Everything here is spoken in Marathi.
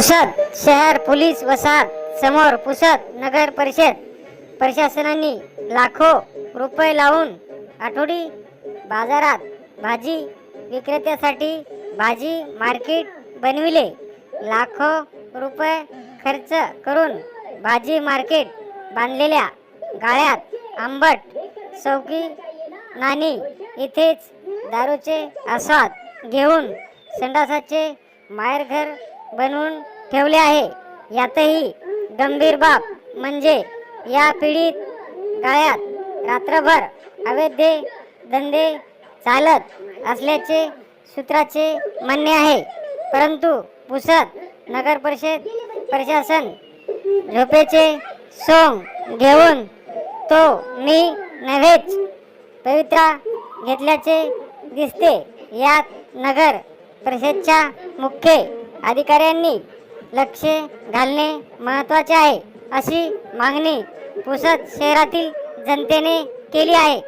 पुसद शहर पोलीस वसाहत समोर पुसद नगर परिषद. प्रशासनाने लाखो रुपये लावून आठवडी बाजारात भाजी विक्रेत्यासाठी भाजी मार्केट बनविले. लाखो रुपये खर्च करून भाजी मार्केट बांधलेल्या गाळ्यात आंबट चौकी नाणी इथेच दारूचे आस्वाद घेऊन संडासाचे माहेरघर बनवून ठेवले आहे. यातही गंभीर बाब म्हणजे या पीडित गाळ्यात रात्रभर अवैध धंदे चालत असल्याचे सूत्राचे म्हणणे आहे. परंतु पुसद नगर परिषद प्रशासन झोपेचे सोंग घेऊन तो मी नव्हेच पवित्रा घेतल्याचे दिसते. यात नगर परिषदच्या मुख्य अधिकाऱ्यांनी लक्ष घालणे महत्त्वाचे आहे अशी मागणी पुसद शहरातील जनतेने केली आहे.